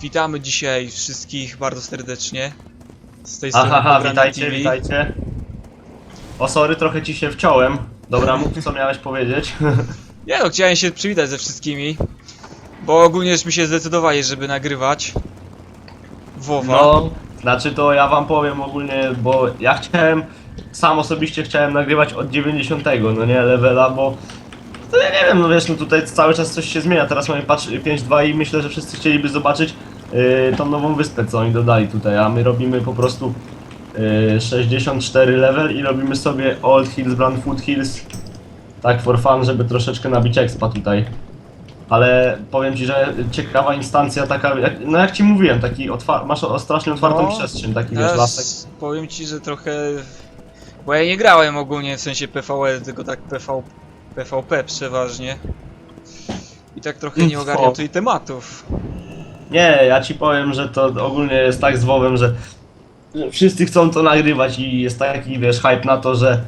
Witamy dzisiaj wszystkich bardzo serdecznie. Z tej strony Aha, Pograny witajcie, TV. witajcie. O sorry, trochę ci się wciąłem. Dobra, mów co miałeś powiedzieć. Nie no, chciałem się przywitać ze wszystkimi. Bo ogólnie żeśmy się zdecydowali, żeby nagrywać. WoWa. No, znaczy to ja wam powiem ogólnie, bo ja chciałem, sam osobiście chciałem nagrywać od 90, no nie, levela, bo to ja nie wiem, no wiesz, no tutaj cały czas coś się zmienia, teraz mamy patch 5.2 i myślę, że wszyscy chcieliby zobaczyć yy, tą nową wyspę, co oni dodali tutaj, a my robimy po prostu yy, 64 level i robimy sobie Old Hills, Brand Food Hills, tak for fun, żeby troszeczkę nabić expa tutaj. Ale powiem ci, że ciekawa instancja taka, jak, no jak ci mówiłem, taki otwar- masz o, strasznie otwartą No, przestrzeń, taki wiesz, Teraz lasek. powiem ci, że trochę... Bo ja nie grałem ogólnie w sensie PvE, tylko tak PV... PvP przeważnie. I tak trochę nie Info. ogarniam tutaj tematów. Nie, ja ci powiem, że to ogólnie jest tak z WoWem, że wszyscy chcą to nagrywać i jest taki, wiesz, hype na to, że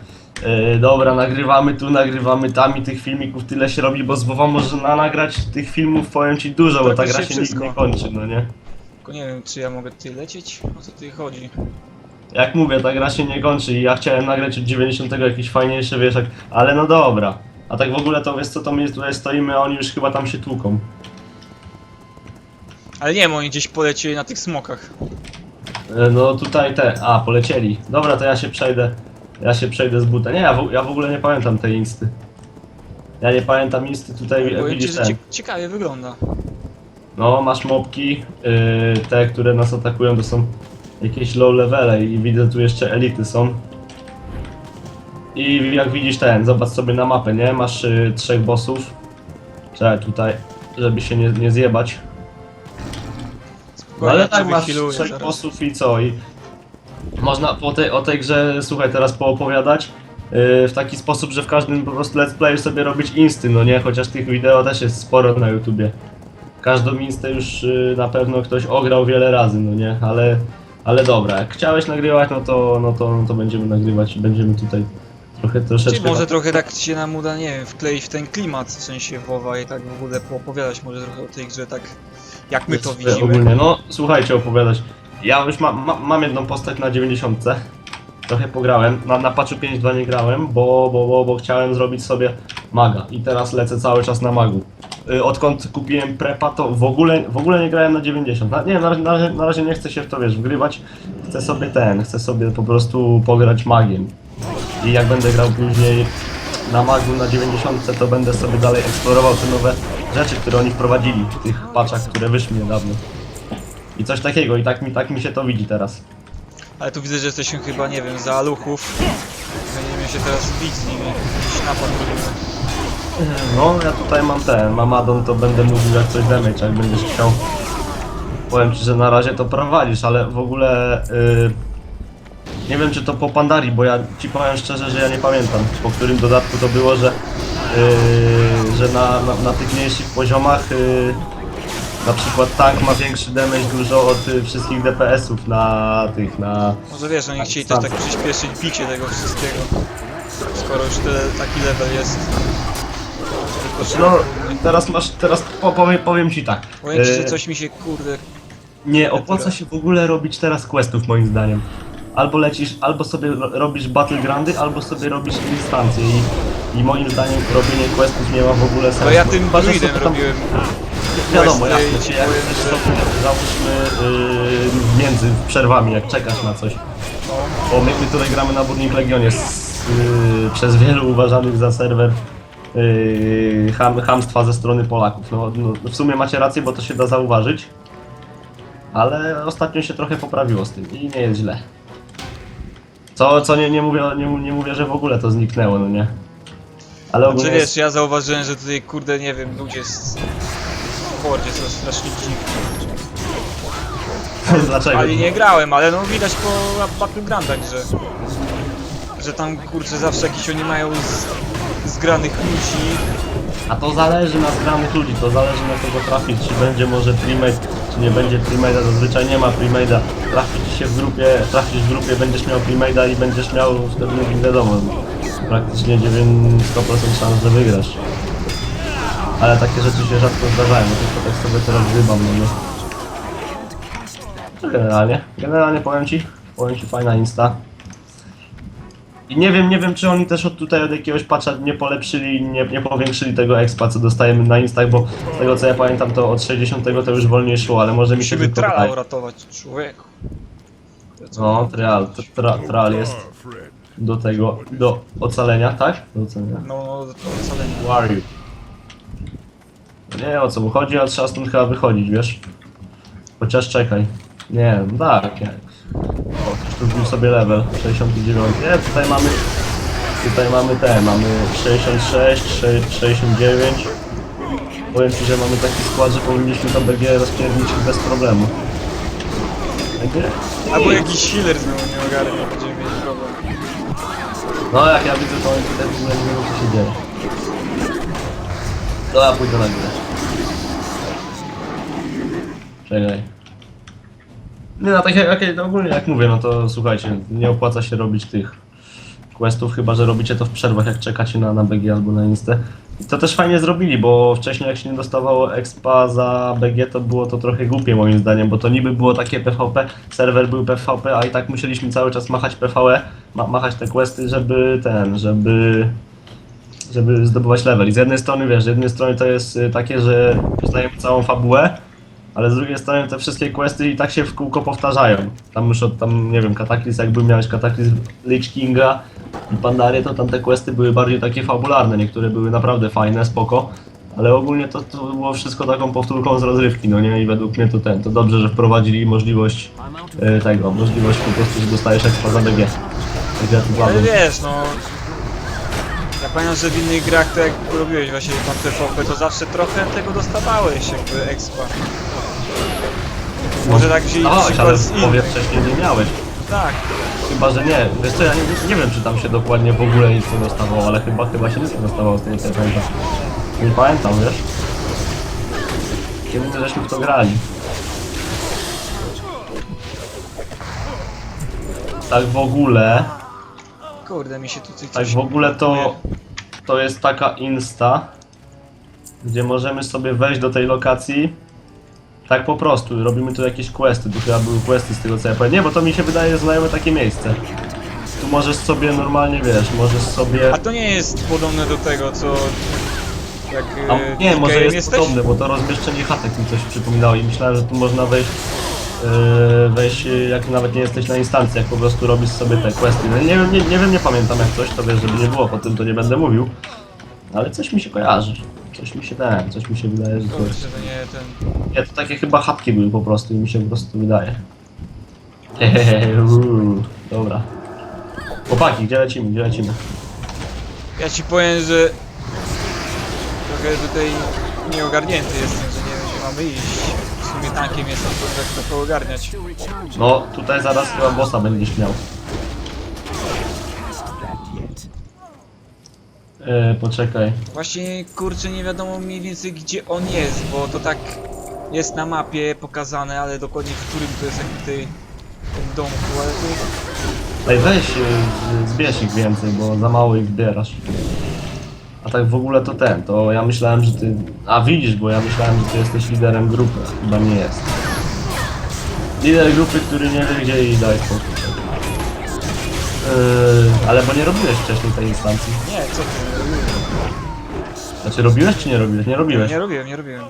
yy, dobra, nagrywamy tu, nagrywamy tam i tych filmików tyle się robi, bo z WoWa można nagrać tych filmów, powiem ci dużo, bo ta gra się nie kończy, no nie? Tylko nie wiem, czy ja mogę tutaj lecieć? O co tutaj chodzi? Jak mówię, ta gra się nie kończy i ja chciałem nagrać od 90 jakieś fajniejsze, wiesz, jak, ale no dobra. A tak w ogóle to wiesz co, to my tutaj stoimy, a oni już chyba tam się tłuką. Ale nie wiem, oni gdzieś polecieli na tych smokach. E, No tutaj te, a polecieli. Dobra, to ja się przejdę, ja się przejdę z buta. Nie, ja w, ja w ogóle nie pamiętam tej insty. Ja nie pamiętam insty, tutaj Powiem ci, widzisz że ten. cie ciekawie wygląda. No, masz mopki, yy, te, które nas atakują, to są jakieś low levele i widzę tu jeszcze elity są. I jak widzisz ten, zobacz sobie na mapę, nie? Masz y, trzech bossów. Czekaj tutaj, żeby się nie, nie zjebać. No ale tak cię masz trzech bossów i co? I można po tej, o tej grze, słuchaj, teraz poopowiadać yy, w taki sposób, że w każdym po prostu let's playu sobie robić insty, no nie? Chociaż tych wideo też jest sporo na YouTubie. Każdą instaę już yy, na pewno ktoś ograł wiele razy, no nie? Ale, ale dobra, jak chciałeś nagrywać, no to, no to, no to będziemy nagrywać i będziemy tutaj trochę troszeczkę... Czyli może trochę tak się nam uda, nie wiem, wkleić w ten klimat, w sensie WoWa i tak w ogóle poopowiadać może trochę o tej grze, tak jak my to Jest, widzimy. Ogólnie, no słuchajcie, opowiadać. Ja już ma, ma, mam jedną postać na 90. Trochę pograłem. Na, na patchu 5.2 nie grałem, bo, bo, bo, bo chciałem zrobić sobie maga. I teraz lecę cały czas na magu. Y, Odkąd kupiłem prepa, to w ogóle, w ogóle nie grałem na 90. Na, nie, na, razie- na, razie- na razie nie chcę się w to wiesz, wgrywać. Chcę sobie ten, chcę sobie po prostu pograć magiem. I jak będę grał później na magu na 90, to będę sobie dalej eksplorował te nowe rzeczy, które oni wprowadzili w tych patchach, które wyszły niedawno. I coś takiego, i tak mi, tak mi się to widzi teraz. Ale tu widzę, że jesteśmy chyba, nie wiem, za aluchów. Będziemy się teraz bić z nimi. Jakiś napad robimy. No, ja tutaj mam ten, mam addon, to będę mówił jak coś damage, jak będziesz chciał. Powiem ci, że na razie to prowadzisz, ale w ogóle... y, nie wiem, czy to po Pandarii, bo ja ci powiem szczerze, że ja nie pamiętam, po którym dodatku to było, że, że na, na, na tych mniejszych poziomach y, na przykład tank ma większy damage dużo od y, wszystkich DPS-ów na tych, na... Może wiesz, oni chcieli też tak. przyspieszyć bicie tego wszystkiego. Skoro już tyle, taki level jest. No, teraz masz, teraz po, powiem, powiem ci tak. powiem ci, że y, coś mi się, kurde, Nie opłaca się w ogóle robić teraz questów moim zdaniem. Albo lecisz, albo sobie ro- robisz battlegrandy, albo sobie robisz instancje i, i moim zdaniem robienie questów nie ma w ogóle sensu. to ja tym Chyba, że druidem sobie tam- robiłem Wiadomo, questy jasne, i czy jak powiem, chcesz że- sobie, załóżmy yy, między przerwami, jak czekasz na coś. no, Bo my, my tutaj gramy na Burning Legionie, z, yy, przez wielu uważanych za serwer yy, ham, hamstwa ze strony Polaków. No, no, w sumie macie rację, bo to się da zauważyć. Ale ostatnio się trochę poprawiło z tym i nie jest źle. Co, co nie, nie, mówię, nie, nie mówię, że w ogóle to zniknęło, no nie. Ale Znaczy ogólnie wiesz, ja zauważyłem, że tutaj kurde nie wiem, ludzie z w Hordzie są strasznie dziwni. dlaczego? Ale nie grałem, ale no widać po Battlegroundach, że że tam kurczę zawsze jakieś oni mają z, zgranych ludzi. A to zależy na zgranych ludzi, to zależy na kogo trafić, czy będzie może premade, czy nie będzie premade'a, zazwyczaj nie ma premade'a. Trafi ci się w grupie, trafisz w grupie, będziesz miał premade'a i będziesz miał wtedy wiadomo, praktycznie 900% szans, że wygrasz. Ale takie rzeczy się rzadko zdarzają, no tylko tak sobie teraz wybam, no nie? Generalnie, generalnie powiem ci, powiem ci fajna insta. I nie wiem, nie wiem czy oni też od tutaj od jakiegoś patcha nie polepszyli, nie, nie powiększyli tego expa, co dostajemy na instach, bo z tego co ja pamiętam to od 60 to już wolniej szło, ale może mi się Musimy tylko trala uratować, człowieku. No, trial, to tra, trial jest do tego, do ocalenia, tak? Do ocalenia. No, no, ocalenie. Who are you? No Nie o co mu chodzi, a trzeba stąd chyba wychodzić, wiesz? Chociaż czekaj. Nie, no tak, jak. O, wbił sobie level, 69. Nie, tutaj mamy... Tutaj mamy te, mamy 66, sze- 69. Powiem ci, że mamy taki skład, że powinniśmy to BG rozpierdzić bez problemu. BG? Albo jakiś healer znowu nie ogarnie, problem. No jak ja widzę, to oni tutaj w ogóle nie wiedzą co się dzieje. To ja pójdę na górę. Czekaj. Nie no, tak jak, jak, ogólnie jak mówię, no to słuchajcie, nie opłaca się robić tych questów, chyba że robicie to w przerwach, jak czekacie na, na BG albo na Instę. I to też fajnie zrobili, bo wcześniej jak się nie dostawało expa za BG, to było to trochę głupie moim zdaniem, bo to niby było takie PvP, serwer był PvP, a i tak musieliśmy cały czas machać PvE, ma, machać te questy, żeby ten, żeby żeby zdobywać level. I z jednej strony, wiesz, z jednej strony to jest y, takie, że poznajemy całą fabułę, ale z drugiej strony te wszystkie questy i tak się w kółko powtarzają. Tam już od tam, nie wiem, Kataklizm, jakby miałeś Kataklizm Lich Kinga i Pandarię, to tam te questy były bardziej takie fabularne, niektóre były naprawdę fajne, spoko. Ale ogólnie to, to było wszystko taką powtórką z rozrywki, no nie? I według mnie to ten, to dobrze, że wprowadzili możliwość y, tego, możliwość po prostu, że dostajesz expa za BG. Tak ja tu Ale wiesz, no... Ja pamiętam, że w innych grach to jak robiłeś właśnie tam PvP, to zawsze trochę tego dostawałeś, jakby expa. Może tak wzięli No, ale z powie innych. wcześniej nie miałeś. Tak. Chyba, że nie. Wiesz co, ja nie, nie wiem, czy tam się dokładnie w ogóle nic nie dostawało, ale chyba, chyba się nic nie dostawało z tej pamiętam. Nie pamiętam, wiesz? Kiedy my żeśmy w to grali. Tak w ogóle, Kurde, mi się tutaj tak coś... w ogóle to, to jest taka insta, gdzie możemy sobie wejść do tej lokacji tak po prostu, robimy tu jakieś questy, tu chyba były questy z tego co ja powiem. Nie, bo to mi się wydaje znajome takie miejsce. Tu możesz sobie normalnie, wiesz, możesz sobie... A to nie jest podobne do tego, co... Jak A, e, nie, może jest jesteś? podobne, bo to rozmieszczenie chatek mi coś przypominało i myślałem, że tu można wejść, yy, wejść yy, jak nawet nie jesteś na instancji, jak po prostu robisz sobie te questy. No, nie, wiem, nie, nie wiem, nie pamiętam jak coś, to wiesz, żeby nie było, po tym to nie będę mówił. Ale coś mi się kojarzy. Coś mi się ten, coś mi się wydaje, że to Kurczę, jest... to nie ten... Nie, to takie chyba chatki były po prostu i mi się po prostu wydaje. Hehehe, uuu, dobra. Chłopaki, gdzie lecimy, gdzie lecimy? Ja ci powiem, że... Trochę tutaj nieogarnięty jestem, że nie wiem gdzie mamy iść. W sumie tankiem jestem, to trochę ogarniać. No, tutaj zaraz chyba bossa będziesz miał. E, poczekaj. Właśnie kurczę nie wiadomo mniej więcej gdzie on jest, bo to tak jest na mapie pokazane, ale dokładnie w którym to jest jakby tej, ten domku, ale tu... Ej, weź, e, zbierz ich więcej, bo za mało ich zbierasz. A tak w ogóle to ten, to ja myślałem, że ty... A widzisz, bo ja myślałem, że ty jesteś liderem grupy, a chyba nie jest. Lider grupy, który nie wie gdzie i daj spokój. Yy, ale bo nie robiłeś wcześniej tej instancji. Nie, co ty? Znaczy robiłeś czy nie robiłeś? Nie robiłeś. Nie robiłem, nie robiłem.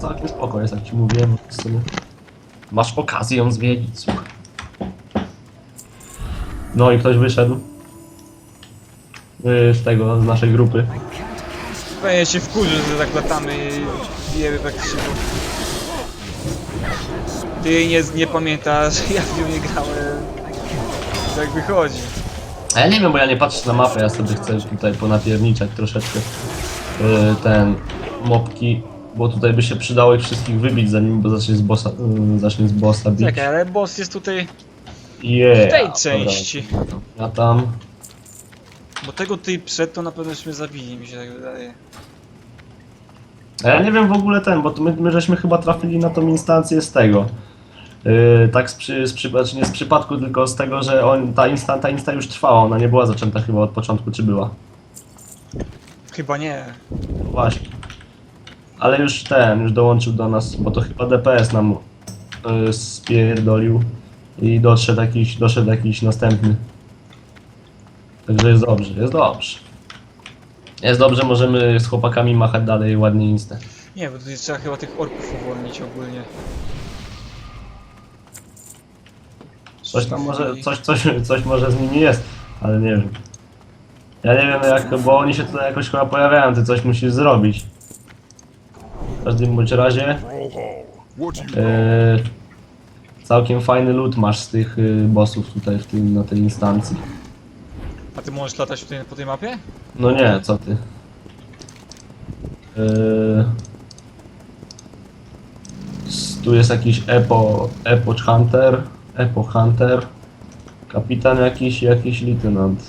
Całkiem spoko jest, jak ci mówiłem. w sumie. Masz okazję ją zwiedzić, słuchaj. No i ktoś wyszedł. Yy, Z tego, z naszej grupy. Pewnie się wkurzy, że tak latamy i jemy tak się... Ty jej nie, nie pamiętasz, ja w nią nie grałem. Jak wychodzi. A ja nie wiem, bo ja nie patrzę na mapę, ja sobie chcę tutaj ponapierniczać troszeczkę yy, ten mopki, bo tutaj by się przydało ich wszystkich wybić zanim bo zacznie z bossa, yy, zacznie z bossa bić. Czekaj, ale boss jest tutaj Yeah, w tej dobra. części. Ja tam. Bo tego ty przed to na pewno żeśmy zabili, mi się tak wydaje. A ja nie wiem w ogóle ten, bo my, my żeśmy chyba trafili na tą instancję z tego. Yy, tak z, przy, z, przy, znaczy nie z przypadku, tylko z tego, że on, ta, insta, ta insta już trwała, ona nie była zaczęta chyba od początku, czy była? Chyba nie. No Właśnie. Ale już ten, już dołączył do nas, bo to chyba DPS nam y, spierdolił i doszedł jakiś, doszedł jakiś następny. Także jest dobrze, jest dobrze. Jest dobrze, możemy z chłopakami machać dalej ładnie insta. Nie, bo tutaj trzeba chyba tych orków uwolnić ogólnie. Coś tam może, coś, coś, coś może z nimi jest, ale nie wiem. Ja nie wiem jak, bo oni się tutaj jakoś chyba pojawiają, ty coś musisz zrobić. W każdym bądź razie e, całkiem fajny loot masz z tych y, bossów tutaj w tym, na tej instancji. A ty możesz latać tutaj po tej mapie? No nie, co ty. E, tu jest jakiś Epo, Epoch Hunter, Epoch Hunter, kapitan jakiś, jakiś lieutenant.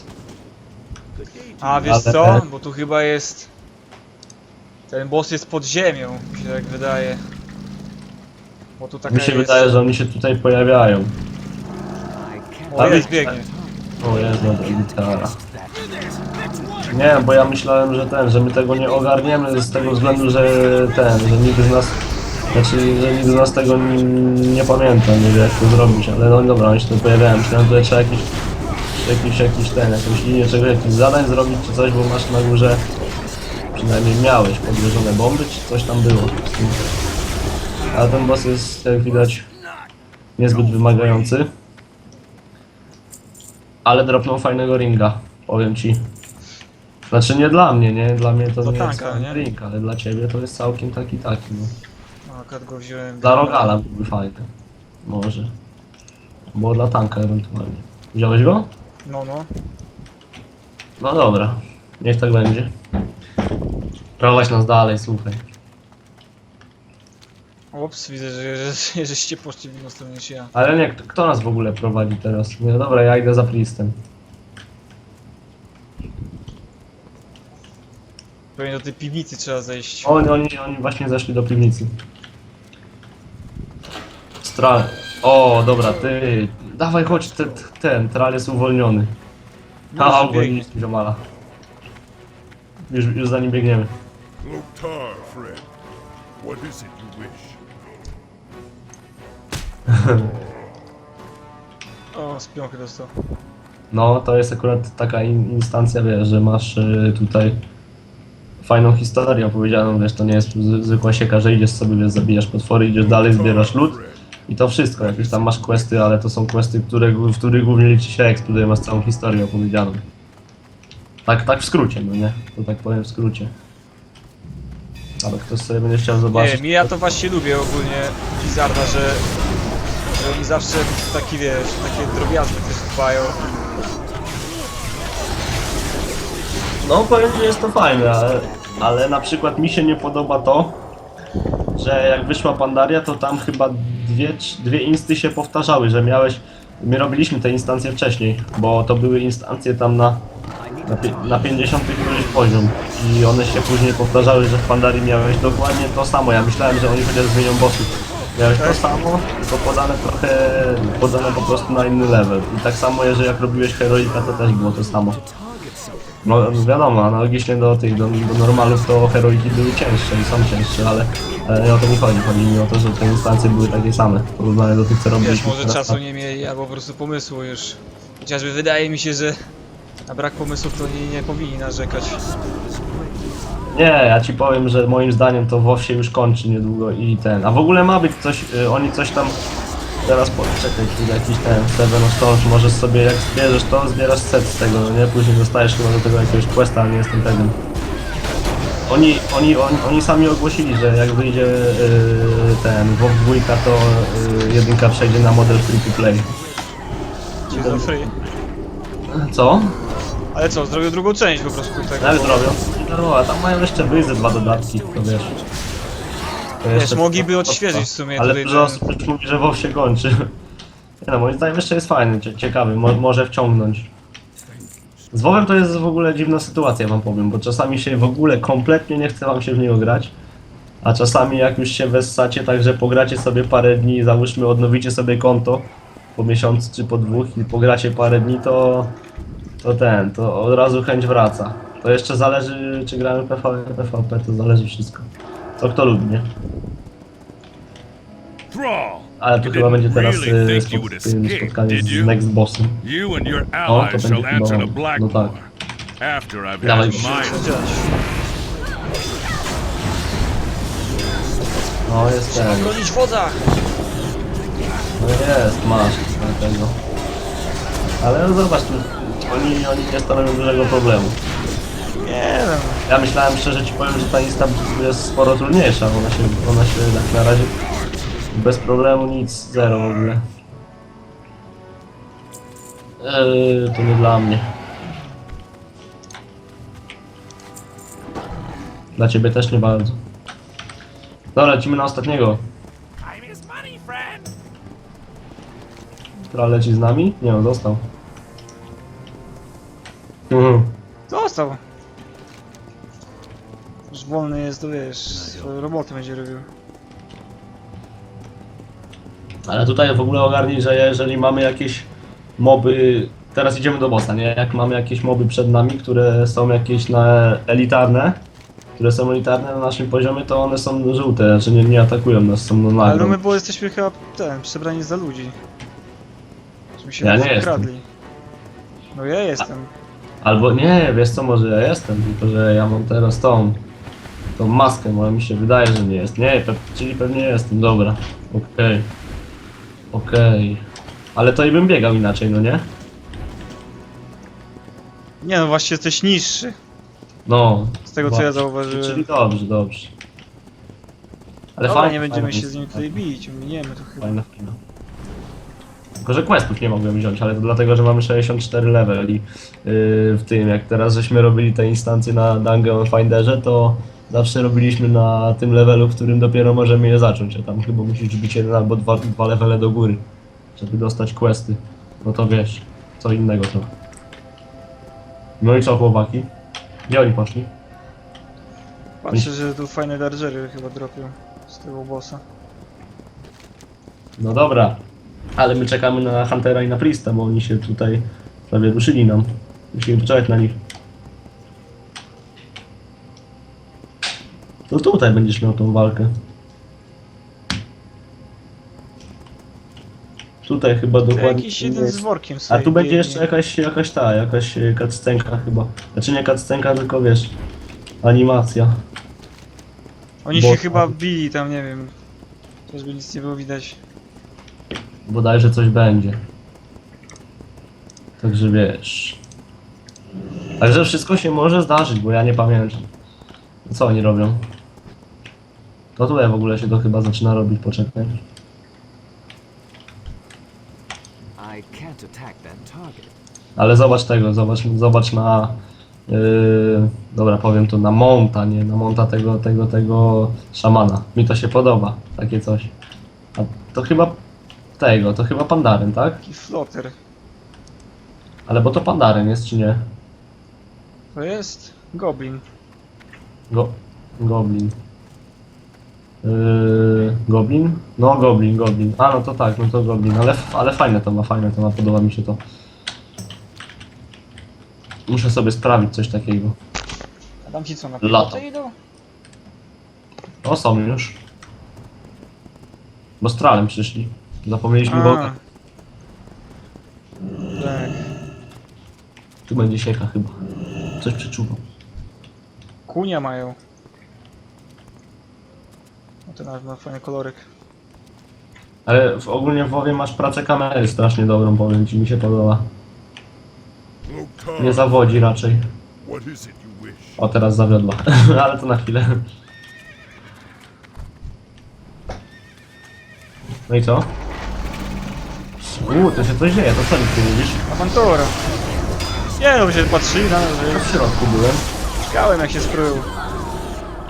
A wiesz Ale- co? Bo tu chyba jest... Ten boss jest pod ziemią, mi się tak wydaje. Bo tu taka Mi się jest... wydaje, że oni się tutaj pojawiają. O, jest, biegnie. O dobra, gitara. Nie, bo ja myślałem, że ten, że my tego nie ogarniemy z tego względu, że ten, że nikt z nas, znaczy, że nikt z nas tego nie, nie pamięta, nie wie jak to zrobić, ale no dobra, oni się tu pojawiają, myślałem, że trzeba jakiś, jakiś, jakiś ten, jakąś linię, czego, jakichś zadań zrobić czy coś, bo masz na górze, przynajmniej miałeś podwieżone bomby, czy coś tam było. z tym. A ten boss jest, jak widać, niezbyt wymagający. Ale dropnął fajnego ringa, powiem ci. Znaczy nie dla mnie, nie? Dla mnie to Dla nie tanka, jest nie? ring, ale dla ciebie to jest całkiem taki taki. No. No, akurat go wziąłem. Dla Rogala byłby fajny. Może. Bo dla tanka ewentualnie. Wziąłeś go? No, no. No dobra. Niech tak będzie. Prowadź nas dalej, słuchaj. Ops, widzę, że, że, żeście poszli w inną stronę niż ja. Ale nie, kto, kto nas w ogóle prowadzi teraz? Nie, dobra, ja idę za Priestem. Pewnie do tej piwnicy trzeba zejść. Oni, oni, oni właśnie zeszli do piwnicy. Stral. O, dobra, ty. Dawaj, chodź, ten, ten tral jest uwolniony. No, A, uwolniliśmy ziomala. Już, już za nim biegniemy. Loktar, friend. What is it you wish? O, piąchy dostał. No, to jest akurat taka in, instancja, wiesz, że masz y, tutaj fajną historię opowiedzianą, wiesz, to nie jest zwykła sieka, że idziesz sobie, wiesz, zabijasz potwory, idziesz dalej, zbierasz lód i to wszystko, jakieś tam masz questy, ale to są questy, które, w których głównie liczy się exp, tutaj masz całą historię opowiedzianą. Tak, tak w skrócie, no nie? To tak powiem w skrócie. Ale ktoś sobie będzie chciał Nie zobaczyć. wiem, ja to właśnie lubię ogólnie Blizzarda, że, że oni zawsze taki wiesz, takie drobiazgi też dbają. No powiem, że jest to fajne, ale, ale na przykład mi się nie podoba to, że jak wyszła Pandaria, to tam chyba dwie, dwie insty się powtarzały, że miałeś... My robiliśmy te instancje wcześniej, bo to były instancje tam na, na, pie- na 50 któryś poziom i one się później powtarzały, że w Pandarii miałeś dokładnie to samo. Ja myślałem, że oni chociaż zmienią bossów. Miałeś to samo, tylko podane trochę, podane po prostu na inny level. I tak samo, jeżeli jak robiłeś Heroika, to też było to samo. No wiadomo, analogicznie do tych, do, do normalów to heroiki były cięższe i są cięższe, ale, ale nie o to mi chodzi. Chodzi mi o to, że te instancje były takie same, w porównaniu do tych, co Wiesz, robiliśmy może teraz. czasu nie mieli, albo po prostu pomysłu już. Chociażby wydaje mi się, że na brak pomysłów to nie, nie powinni narzekać. Nie, ja ci powiem, że moim zdaniem to WoW się już kończy niedługo i ten. A w ogóle ma być coś, y, oni coś tam teraz poczekaj, chwilę, jakiś ten Seven of Stones, możesz sobie jak zbierzesz to, zbierasz set z tego, no nie? Później dostajesz chyba do tego jakiegoś questa, ale nie jestem pewien. Oni, oni, oni, oni sami ogłosili, że jak wyjdzie yy, ten WoW 2, to yy, jedynka przejdzie na model free to play. Ci za free. Co? Ale co, zrobił drugą część po prostu tego. Jak zrobią? No, a tam mają jeszcze wyjść dwa dodatki, to wiesz. Wiesz, mogliby odświeżyć w sumie Ale tutaj dużo ten- osób już mówi, że WoW się kończy. Nie no, moim zdaniem jeszcze jest fajny, cie- ciekawy, mo może wciągnąć. Z WoWem to jest w ogóle dziwna sytuacja, wam powiem, bo czasami się w ogóle kompletnie nie chce wam się w niego grać, a czasami jak już się wessacie, tak że pogracie sobie parę dni, załóżmy odnowicie sobie konto po miesiącu czy po dwóch i pogracie parę dni, to, to ten, to od razu chęć wraca. To jeszcze zależy, czy gramy PvP, PvP, to zależy wszystko. Co kto lubi, nie? Ale to chyba będzie teraz y, spot, spotkanie z next bossem. You and your to allies będzie shall chyba answer to No Blackmore tak. after I've Dawaj. had mine. No jest ten. Bronić wodza! No jest, masz tego. Ale no zobacz, tu oni, oni nie stanowią dużego problemu. Nie wiem. Ja myślałem szczerze ci powiem, że ta insta jest sporo trudniejsza. Ona się, ona się tak na razie bez problemu nic, zero w ogóle. Eee, to nie dla mnie. Dla ciebie też nie bardzo. Dobra, lecimy na ostatniego. Która leci z nami? Nie, on został. Mhm. Został. Wolny jest, to wiesz, swoją robotę będzie robił. Ale tutaj w ogóle ogarnij, że jeżeli mamy jakieś moby, teraz idziemy do bossa, nie? Jak mamy jakieś moby przed nami, które są jakieś na elitarne, które są elitarne na naszym poziomie, to one są żółte, że nie, nie atakują nas, są na Ale no my bo jesteśmy chyba ten, przebrani za ludzi. Się Ja nie jestem. ukradli. No ja jestem. Albo nie, wiesz co, może ja jestem, tylko że ja mam teraz tą, tą maskę, ale mi się wydaje, że nie jest. Nie, pe czyli pewnie jestem, dobra. Okej. Okej. Ale to i bym biegał inaczej, no nie? Nie no właśnie jesteś niższy. No. Z tego co ja zauważyłem. Czyli dobrze, dobrze. Ale Dobra, fajnie, nie będziemy fajnie, się z nimi tutaj bić, miniemy to chyba. Fajna fajna. Tylko, że questów nie mogłem wziąć, ale to dlatego, że mamy 64 level i yy, w tym, jak teraz żeśmy robili te instancje na Dungeon Finderze, to zawsze robiliśmy na tym levelu, w którym dopiero możemy je zacząć, a tam chyba musisz być jeden albo dwa, dwa levele do góry, żeby dostać questy. No to wiesz, co innego to. No i co chłopaki? Gdzie oni poszli? Patrzę, że tu fajne dargery chyba dropią z tego bossa. No dobra, ale my czekamy na Huntera i na Priesta, bo oni się tutaj prawie ruszyli nam. Musimy poczekać na nich. To tutaj będziesz miał tą walkę. Tutaj chyba dokładnie. Jakiś jeden z workiem A sobie tu będzie biegnie. jeszcze jakaś, jakaś ta, jakaś e, cutscenka chyba. Znaczy nie cutscenka, tylko wiesz, animacja. Oni bo- się chyba bili tam, nie wiem. Też by nic nie było widać. Bodajże coś będzie. Także wiesz. Także wszystko się może zdarzyć, bo ja nie pamiętam. Co oni robią? To tutaj w ogóle się to chyba zaczyna robić, poczekaj. I can't attack that target. Ale zobacz tego, zobacz, zobacz na... Yy, dobra, powiem to na monta, nie? Na monta tego, tego, tego szamana. Mi to się podoba, takie coś. A to chyba tego, to chyba pandaren, tak? Taki flotter. Ale bo to pandaren jest, czy nie? To jest goblin. Go, goblin. Yy, goblin? No, goblin, goblin. A, no to tak, no to goblin. Ale, ale fajne to ma, fajne to ma, podoba mi się to. Muszę sobie sprawić coś takiego. A tam ci co na Lato. piechotę idą? O, są już. Bo stralem przyszli. Zapomnieliśmy go. A. Tak. Tu będzie sieka chyba. Coś przeczuwam. Kunia mają. No ten aż ma fajny kolorek. Ale w, ogólnie w WoWie masz pracę kamery strasznie dobrą, powiem ci, mi się podoba. Nie zawodzi raczej. what is it you wish? O, teraz zawiodła. Ale to na chwilę. No i co? Uuu, to się coś dzieje, to co ty mówisz? Awantura. Nie no, się patrzyli na nas, że w środku byłem. czekałem jak się skroją.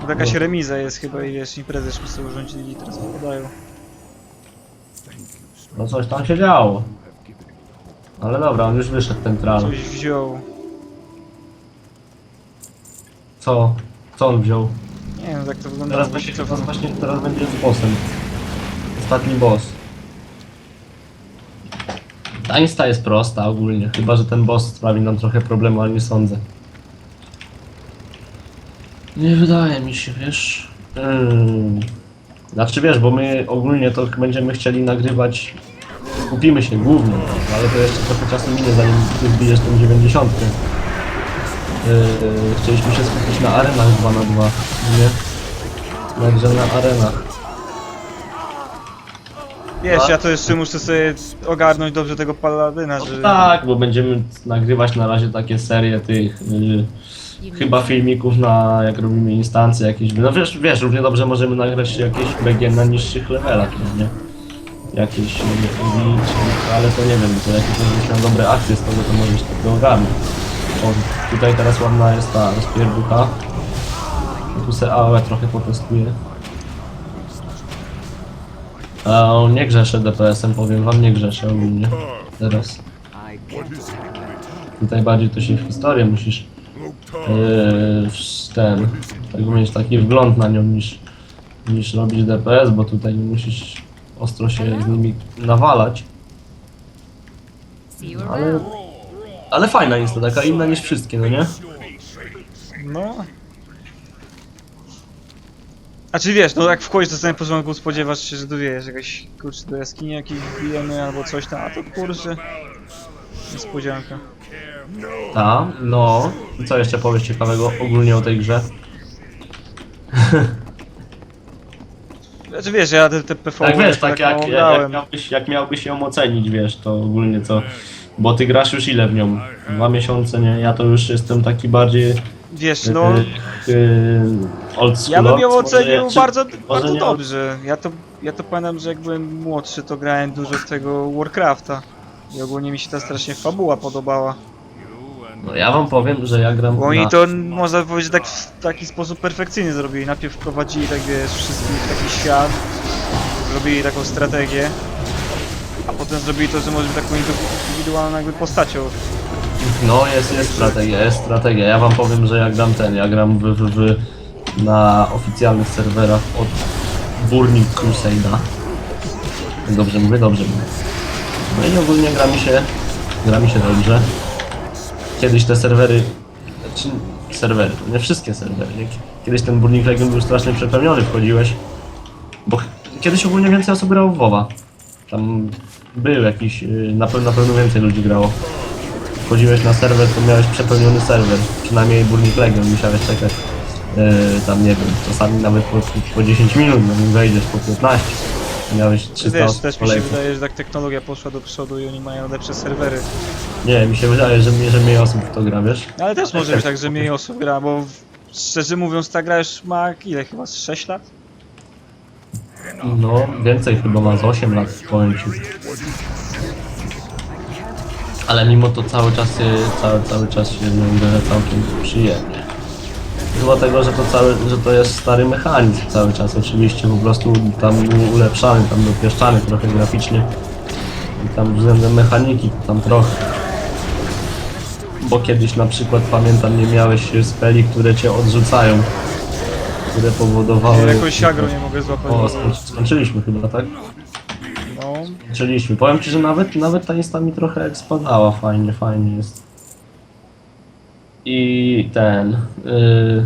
To jakaś remiza jest chyba i wiesz, imprezę sobie urządzili i teraz popadają. No coś tam się działo. Ale dobra, on już wyszedł ten tral. Coś wziął. Co? Co on wziął? Nie wiem jak to wyglądało. Teraz bo będzie, się teraz właśnie, teraz będzie z bossem. Ostatni boss. Ta insta jest prosta ogólnie, chyba że ten boss sprawi nam trochę problemu, ale nie sądzę. Nie wydaje mi się, wiesz. Hmm. Znaczy wiesz, bo my ogólnie to będziemy chcieli nagrywać, skupimy się głównie, ale to jeszcze trochę czasu minie zanim ty wbijesz tą 90. Yy, chcieliśmy się skupić na arenach 2 na 2 nie? Grze na arenach. Wiesz, ja to jeszcze muszę sobie ogarnąć dobrze tego paladyna, No że... tak, bo będziemy nagrywać na razie takie serie tych yy, chyba filmików na jak robimy instancje jakieś. No wiesz, wiesz, równie dobrze możemy nagrać jakieś BG na niższych levelach, no nie? Jakieś Elite, ale to nie wiem, to jakieś miał dobre akcje z tego, to możesz tego ogarnąć. O, tutaj teraz ładna jest ta rozpierducha. Tu se AOE trochę potestuję. A on nie grzeszę DPS-em, powiem wam, nie grzeszę ogólnie. Teraz. Tutaj bardziej to się w historię musisz yy, ten, tak mieć taki wgląd na nią niż, niż robić DPS, bo tutaj nie musisz ostro się z nimi nawalać. Ale, ale fajna jest to, taka inna niż wszystkie, no nie? No. A czy wiesz, no jak wchodzisz to samym początku spodziewasz się, że tu wiesz, jakaś kurczę do jaskini jakiejś wbijemy albo coś tam, a to kurczę niespodzianka. Ta, no. Co jeszcze powiesz ciekawego ogólnie o tej grze? Znaczy wiesz, ja te, te PV Tak wiesz, tak jak, mało jak, jak, grałem. miałbyś, jak miałbyś ją ocenić, wiesz, to ogólnie co... Bo ty grasz już ile w nią? Dwa miesiące, nie? Ja to już jestem taki bardziej... Wiesz, no Yy, old school. ja bym ją ocenił bardzo, bardzo dobrze. Ja to, ja to pamiętam, że jak byłem młodszy, to grałem dużo w tego Warcrafta. I ogólnie mi się ta strasznie fabuła podobała. No ja wam powiem, że ja gram Bo oni na... to, można powiedzieć, tak w taki sposób perfekcyjnie zrobili. Najpierw wprowadzili, tak wiesz, wszystkich w taki świat, zrobili taką strategię, a potem zrobili to, że może być taką indywidualną jakby postacią. No jest, jest strategia, jest strategia. Ja wam powiem, że ja gram ten, ja gram w, w, w na oficjalnych serwerach od Burning Crusade'a. Dobrze mówię, dobrze mówię. No i ogólnie gra mi się, gra mi się dobrze. Kiedyś te serwery, znaczy serwery, nie wszystkie serwery, nie? Kiedyś ten Burning Legion był strasznie przepełniony, wchodziłeś, bo kiedyś ogólnie więcej osób grało w WoWa. Tam był jakiś, yy, na pewno, na pewno więcej ludzi grało wchodziłeś na serwer, to miałeś przepełniony serwer. Przynajmniej Burning Legion musiałeś czekać. Yy, tam nie wiem, czasami nawet po, po 10 minut, no nie wejdziesz po 15. Miałeś 300 Wiesz, też mi się wydaje, że tak technologia poszła do przodu i oni mają lepsze serwery. Nie, mi się wydaje, że, mniej- że mniej osób w to gra, wiesz? Ale też może być tak, że mniej osób gra, bo w- szczerze mówiąc ta gra już ma ile chyba z 6 lat? No, więcej chyba ma z 8 lat, powiem ci. Ale mimo to cały czas się, cały, cały czas się w nią gra całkiem przyjemnie. Mimo tego, że to, cały, że to jest stary mechanizm cały czas, oczywiście po prostu tam ulepszany, tam dopieszczany trochę graficznie. I tam względem mechaniki tam trochę. Bo kiedyś na przykład pamiętam nie miałeś speli, które cię odrzucają. Które powodowały... Jakoś agro nie mogę złapać. O, skończy, skończyliśmy chyba, tak? No, Skończyliśmy. Powiem ci, że nawet, nawet ta insta mi trochę ekspadała, fajnie, fajnie jest. I ten... Yy,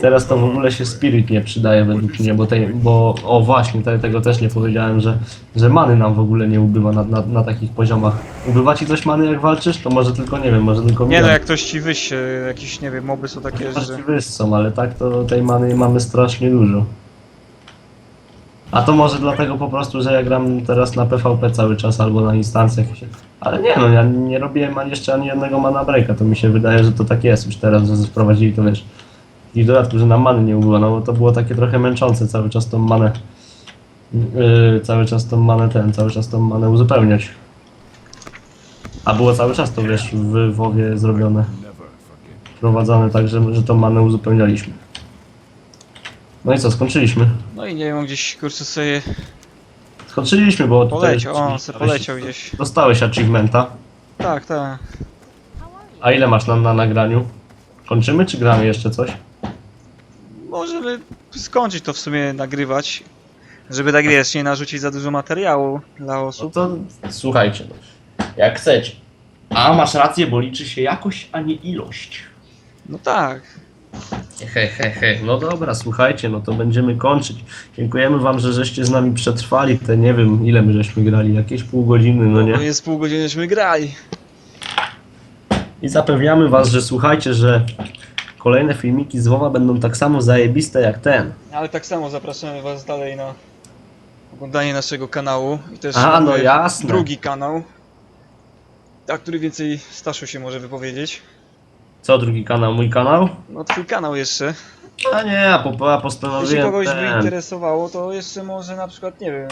teraz to w ogóle się Spirit nie przydaje według mnie, bo, tej, bo o właśnie, te, tego też nie powiedziałem, że, że many nam w ogóle nie ubywa na, na, na takich poziomach. Ubywa ci coś many jak walczysz? To może tylko, nie wiem, może tylko nie no, jak ktoś ci wyjście, jakieś, nie wiem, moby są takie, że... Że... wyssą, ale tak to tej many mamy strasznie dużo. A to może dlatego po prostu, że ja gram teraz na PvP cały czas albo na instancjach. się- Ale nie no, ja nie robiłem ani jeszcze ani jednego mana breaka, to mi się wydaje, że to tak jest już teraz, że sprowadzili to wiesz. I w dodatku, że nam many nie ubyło, no bo to było takie trochę męczące cały czas tą manę. Yy, cały czas tą manę ten, cały czas tą manę uzupełniać. A było cały czas to wiesz w WoWie zrobione wprowadzane tak, że, że tą manę uzupełnialiśmy. No i co, skończyliśmy. No i nie wiem, gdzieś kurczę sobie Skończyliśmy, bo tutaj... poleciał, już- o, se poleciał gdzieś. Dostałeś achievementa. Tak, tak. A ile masz na, na nagraniu? Kończymy, czy gramy jeszcze coś? Możemy skończyć to w sumie nagrywać, żeby tak wiesz, nie narzucić za dużo materiału dla No osób. to słuchajcie, no. jak chcecie. A masz rację, bo liczy się jakość, a nie ilość. No tak. He, he, he. No dobra, słuchajcie, no to będziemy kończyć. Dziękujemy wam, że żeście z nami przetrwali te, nie wiem, ile my żeśmy grali, jakieś pół godziny, no nie? Bo jest pół godziny, żeśmy grali. I zapewniamy was, że słuchajcie, że kolejne filmiki z WoWa będą tak samo zajebiste jak ten. Ale tak samo zapraszamy was dalej na oglądanie naszego kanału. I też A, no mamy jasne. drugi kanał. Na który więcej Staszu się może wypowiedzieć. Co, drugi kanał? Mój kanał? No twój kanał jeszcze. A nie, ja, po, ja Jeśli postanowiłem kogoś by ten... interesowało, to jeszcze może na przykład, nie wiem,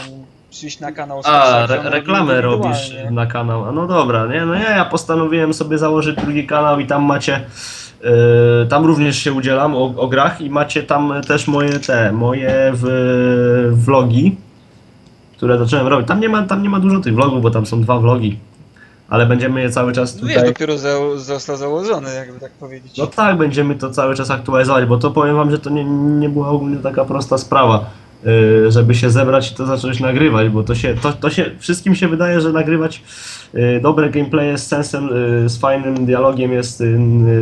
przyjść na kanał A, Stasza, re robi reklamę robisz indywidualnie. na kanał. A no dobra, nie, no nie, ja postanowiłem sobie założyć drugi kanał i tam macie, tam również się udzielam o, o grach i macie tam też moje te, moje w, vlogi, które zacząłem robić. Tam nie ma, tam nie ma dużo tych vlogów, bo tam są dwa vlogi, ale będziemy je cały czas No Wiesz, tutaj... dopiero za, został założony, jakby tak powiedzieć. No tak, będziemy to cały czas aktualizować, bo to powiem wam, że to nie, nie była ogólnie taka prosta sprawa, yy, żeby się zebrać i to zacząć nagrywać, bo to się, to, to się, wszystkim się wydaje, że nagrywać yy, dobre gameplaye z sensem, yy, z fajnym dialogiem jest,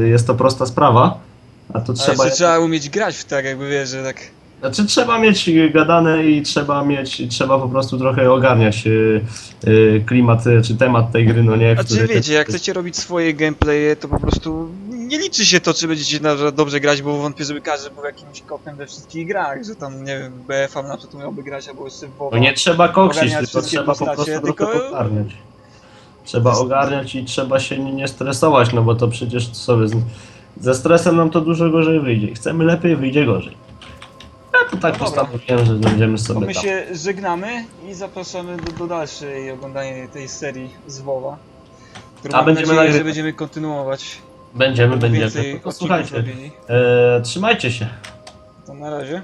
jest to prosta sprawa, a to trzeba, trzeba umieć grać w tak, jakby wiesz, że tak... znaczy trzeba mieć gadane i trzeba mieć, trzeba po prostu trochę ogarniać yy, yy, klimat, yy, czy temat tej gry, no nie? Znaczy który- wiecie, jak chcecie robić swoje gameplaye, to po prostu nie liczy się to, czy będziecie na dobrze grać, bo wątpię, żeby każdy był jakimś kokiem we wszystkich grach, że tam, nie wiem, BFA na przykład umiałby grać, albo jeszcze w. No nie trzeba koksić, tylko trzeba po prostu trochę tylko- ogarniać. Trzeba ogarniać i trzeba się nie, nie stresować, no bo to przecież sobie ze stresem nam to dużo gorzej wyjdzie. Chcemy lepiej, wyjdzie gorzej. To tak No postanowiłem, że będziemy To sobie my tam. się żegnamy i zapraszamy do, do dalszej oglądania tej serii z WoWa. Którą A mam będziemy nadzieję, że nagrywać. będziemy kontynuować. Będziemy, będziemy. więcej odcinków słuchajcie, zrobieni. e, trzymajcie się. To na razie.